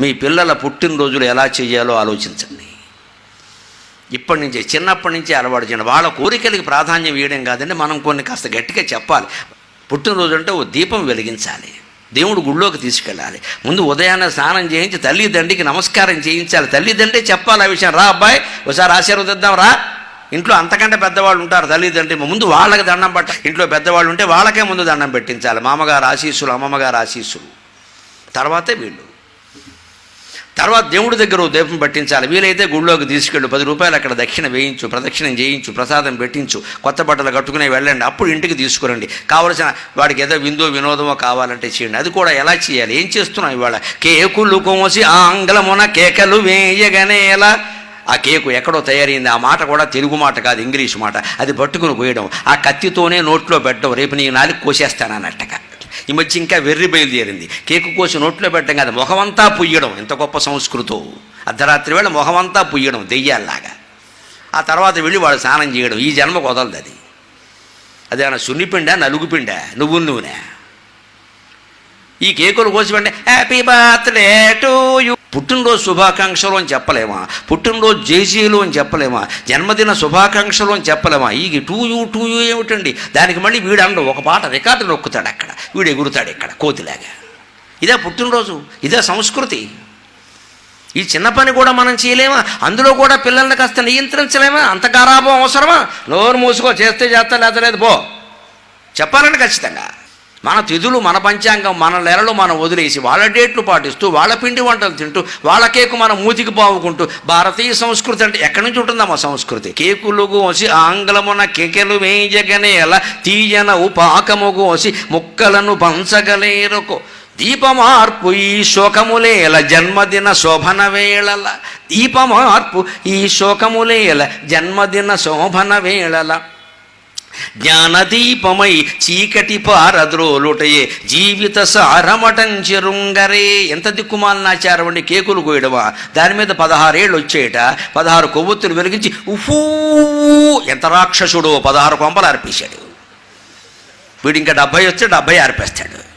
మీ పిల్లల పుట్టినరోజులు ఎలా చేయాలో ఆలోచించండి. ఇప్పటి నుంచే చిన్నప్పటి నుంచే అలవాటు చేయండి. వాళ్ళ కోరికలకి ప్రాధాన్యం ఇవ్వడం కాదండి. మనం కొన్ని కాస్త గట్టిగా చెప్పాలి. పుట్టినరోజు అంటే ఓ దీపం వెలిగించాలి. దేవుడు గుళ్ళోకి తీసుకెళ్ళాలి. ముందు ఉదయాన్నే స్నానం చేయించి తల్లిదండ్రికి నమస్కారం చేయించాలి. తల్లిదండ్రి చెప్పాలి ఆ విషయం. రా అబ్బాయి ఒకసారి ఆశీర్వదిద్దాం రా. ఇంట్లో అంతకంటే పెద్దవాళ్ళు ఉంటారు తల్లిదండ్రి ముందు వాళ్ళకి దండం పట్ట ఇంట్లో పెద్దవాళ్ళు ఉంటే వాళ్ళకే ముందు దండం పెట్టించాలి. మామగారు ఆశీస్సులు అమ్మమ్మగారు ఆశీస్సులు. తర్వాతే వీళ్ళు. తర్వాత దేవుడి దగ్గర దీపం పట్టించాలి. వీలైతే గుళ్ళోకి తీసుకెళ్ళు. పది రూపాయలు అక్కడ దక్షిణ వేయించు ప్రదక్షిణం చేయించు ప్రసాదం పెట్టించు కొత్త బట్టలు కట్టుకునే వెళ్ళండి. అప్పుడు ఇంటికి తీసుకురండి. కావలసిన వాడికి ఏదో విందో వినోదమో కావాలంటే చేయండి. అది కూడా ఎలా చేయాలి? ఏం చేస్తున్నాం ఇవాళ? కేకులు కోసి ఆంగ్లమున కేకలు వేయగానే ఎలా? ఆ కేకు ఎక్కడో తయారైంది. ఆ మాట కూడా తెలుగు మాట కాదు ఇంగ్లీష్ మాట. అది పట్టుకుని పోయడం. ఆ కత్తితోనే నోట్లో పెట్టడం. రేపు నీ నాలుగు కోసేస్తానన్నట్టుగా ఈ మధ్య ఇంకా వెర్రి బయలుదేరింది. కేకు కోసి నోట్లో పెట్టడం కాదు మొహమంతా పుయ్యడం. ఎంత గొప్ప సంస్కృతం. అర్ధరాత్రి వేళ మొహమంతా పుయ్యడం దెయ్యాల్లాగా. ఆ తర్వాత వెళ్ళి వాడు స్నానం చేయడం. ఈ జన్మ వదలదు అది. అదేమన్నా సున్నిపిండా నలుగుపిండా? నువ్వు నూనె. ఈ కేకులు కోసి వెంటనే హ్యాపీ బర్త్డే టు యూ పుట్టినరోజు శుభాకాంక్షలు అని చెప్పలేమా? పుట్టినరోజు జేజీలు అని చెప్పలేమా? జన్మదిన శుభాకాంక్షలు అని చెప్పలేమా? ఈ టూ యూ టూ యూ ఏమిటండి? దానికి మళ్ళీ వీడు అండు ఒక పాట రికార్డు నొక్కుతాడు అక్కడ. వీడు ఎగురుతాడు ఇక్కడ కోతిలాగా. ఇదే పుట్టినరోజు ఇదే సంస్కృతి. ఈ చిన్న పని కూడా మనం చేయలేమా? అందులో కూడా పిల్లల్ని కాస్త నియంత్రించలేమా? అంత గారాభం అవసరమా? నోరు మూసుకో చేస్తే చేస్తా లేదా లేదు పో. చెప్పాలండి ఖచ్చితంగా. మన తిథులు మన పంచాంగం మన నెలలు మనం వదిలేసి వాళ్ళ డేట్లు పాటిస్తూ వాళ్ళ పిండి వంటలు తింటూ వాళ్ళ కేకు మనం మూతికి పావుకుంటూ భారతీయ సంస్కృతి అంటే ఎక్కడి నుంచి ఉంటుందమ్మా సంస్కృతి? కేకులు కోసి ఆంగ్లమున కేకెలు వేయగనేల ఎలా? తీయనవు పాకము కోసి ముక్కలను పంచగలేరుకో. దీపమార్పు ఈ శోకములేల జన్మదిన శోభన వేళల? దీపమార్పు ఈ శోకములేల జన్మదిన శోభన వేళల? జ్ఞానదీపమై చీకటి పారద్రోలుటయే జీవిత సారమటంచెరుంగరే. ఎంత దిక్కుమాలనాచారం అండి కేకులు కోయడమా? దాని మీద పదహారేళ్ళు వచ్చేట పదహారు కొవ్వొత్తులు వెలిగించి ఉఫూ ఎంత రాక్షసుడో పదహారు కొంపలు అర్పేశాడు. వీడు ఇంకా డెబ్బై వస్తే డెబ్బై ఆర్పేస్తాడు.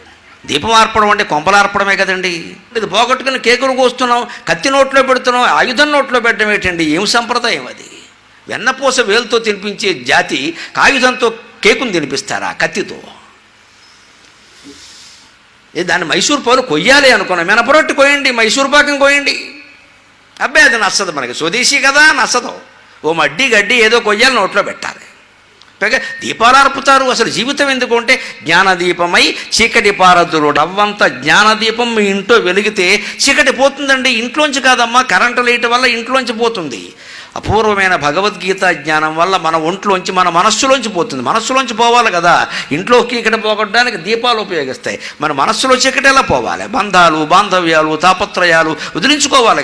దీపం ఆర్పడం అంటే కొంపలు ఆర్పడమే కదండి. ఇది పోగొట్టుకుని కేకులు కోస్తున్నాం కత్తి నోట్లో పెడుతున్నాం ఆయుధం నోట్లో పెట్టడం ఏంటండి? ఏం సంప్రదాయం అది? వెన్నపూస వేలుతో తినిపించే జాతి కాగితంతో కేకును తినిపిస్తారా? కత్తితో. ఏ దాన్ని మైసూర్ పాలు కొయ్యాలి అనుకున్నాం. మినపరొట్టి కొయ్యండి మైసూర్ పాకం కొయ్యండి. అబ్బాయి అది నచ్చదు మనకి. స్వదేశీ కదా నచ్చదు. ఓ మడ్డి గడ్డి ఏదో కొయ్యాలి నోట్లో పెట్టాలి. పైగా దీపాలు అర్పుతారు అసలు జీవితం ఎందుకు అంటే జ్ఞానదీపమై చీకటి పారదులు అవ్వంత జ్ఞానదీపం మీ ఇంట్లో వెలిగితే చీకటి పోతుందండి. ఇంట్లోంచి కాదమ్మా కరెంటు లేట్ వల్ల ఇంట్లోంచి పోతుంది. అపూర్వమైన భగవద్గీత జ్ఞానం వల్ల మన ఒంట్లోంచి మన మనస్సులోంచి పోతుంది. మనస్సులోంచి పోవాలి కదా. ఇంట్లోకి ఇక్కడ పోగొట్టడానికి దీపాలు ఉపయోగిస్తాయి. మన మనస్సులో చీకటి ఎలా పోవాలి? బంధాలు బాంధవ్యాలు తాపత్రయాలు వదిలించుకోవాలి కదా.